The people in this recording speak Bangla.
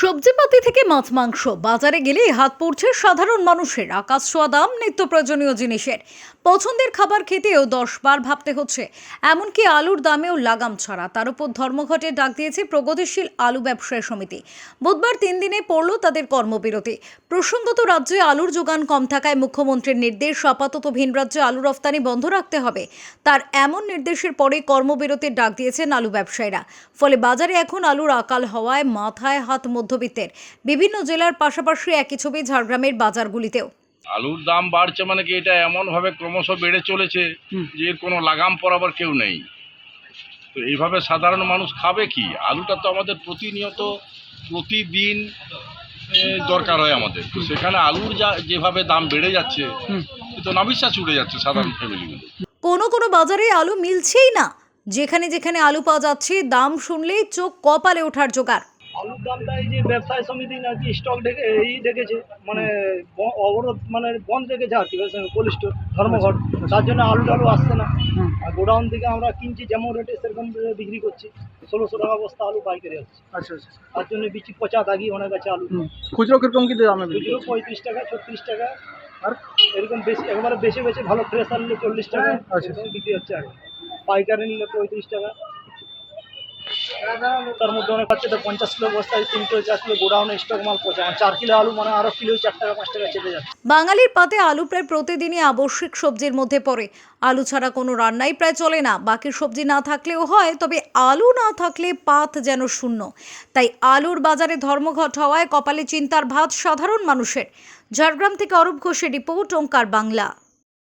সবজিপাতি থেকে মাছ, মাংস। বাজারে গেলেই হাত পড়ছে সাধারণ মানুষের। আকাশ ছোঁয়া দাম, নিত্য প্রয়োজনীয় জিনিসের। পছন্দের খাবার খেতেও দশ বার ভাবতে হচ্ছে। এমনকি আলুর দামেও লাগাম ছাড়া। তার উপর ধর্মঘটে ডাক দিয়েছে প্রগতিশীল আলু ব্যবসায়ী সমিতি। বুধবার তিন দিনে পড়ল তাদের কর্মবিরতি। প্রসঙ্গত, রাজ্যে আলুর যোগান কম থাকায় মুখ্যমন্ত্রীর নির্দেশ আপাতত ভিন রাজ্যে আলু রফতানি বন্ধ রাখতে হবে। তার এমন নির্দেশের পরে কর্মবিরতির ডাক দিয়েছেন আলু ব্যবসায়ীরা। ফলে বাজারে এখন আলুর আকাল হওয়ায় মাথায় হাত মধ্যবিত্তের। বিভিন্ন জেলার পাশাপাশি একই ছবি ঝাড়গ্রামের বাজারগুলিতেও। আলুর দাম বাড়ছে মানে কি এটা এমনভাবে ক্রমশ বেড়ে চলেছে যে এর কোনো লাগাম পরাবার কেউ নেই। তো এইভাবে সাধারণ মানুষ খাবে কি? আলুটা তো আমাদের প্রতিনিয়ত প্রতিদিন দরকার হয় আমাদের। তো সেখানে আলুর যা যেভাবে দাম বেড়ে যাচ্ছে তো নাবিশ্বাস উঠে যাচ্ছে সাধারণ ফ্যামিলিগুলো কোনো কোনো বাজারে আলু মিলছেই না। যেখানে যেখানে আলু পাওয়া যাচ্ছে দাম শুনলেই চোখ কপালে ওঠার জোগাড়। আলুর দামটা এই যে ব্যবসায় সমিতি নাকি স্টক ডেকে এই ডেকেছে মানে অবরোধ মানে বন্ধ রেখেছে আর কি কোল্ড স্টোর ধর্মঘট। তার জন্য আলু টালু আসছে না। আর গোডাউন থেকে আমরা কিনছি যেমন রেটে সেরকম বিক্রি করছি। ষোলোশো টাকা বস্তা আলু পাইকারি আসছে আচ্ছা আচ্ছা তার জন্য বিচি পচা দাগি অনেক আছে আলু। খুচরো কীরকম কি দামে খুচরো পঁয়ত্রিশ টাকা ছত্রিশ টাকা। আর? এরকম বেশি একবারে বেশি বেশি ভালো ফ্রেশ আলু নিলে চল্লিশ টাকা। আচ্ছা। বিক্রি হচ্ছে আর কি। পাইকারি নিলে পঁয়ত্রিশ টাকা। তার মধ্যে অনেক হচ্ছে তো পঞ্চাশ কিলো বস্তায়, তিন কিলো, চার কিলো গোডাউনে স্টক মাল পচা। আমার চার কিলো আলু মানে আরও কিলো চার টাকা, পাঁচ টাকা চেপে যাচ্ছে। বাঙালির পাতে আলু প্রায় প্রতিদিনই আবশ্যিক সবজির মধ্যে পড়ে। আলু ছাড়া কোনো রান্নাই প্রায় চলে না। বাকি সবজি না থাকলেও হয়, তবে আলু না থাকলে পাত যেন শূন্য। তাই আলুর বাজারে ধর্মঘট হওয়ায় কপালে চিন্তার ভাত সাধারণ মানুষের। ঝাড়গ্রাম থেকে অরূপ ঘোষের রিপোর্ট, ওঙ্কার বাংলা।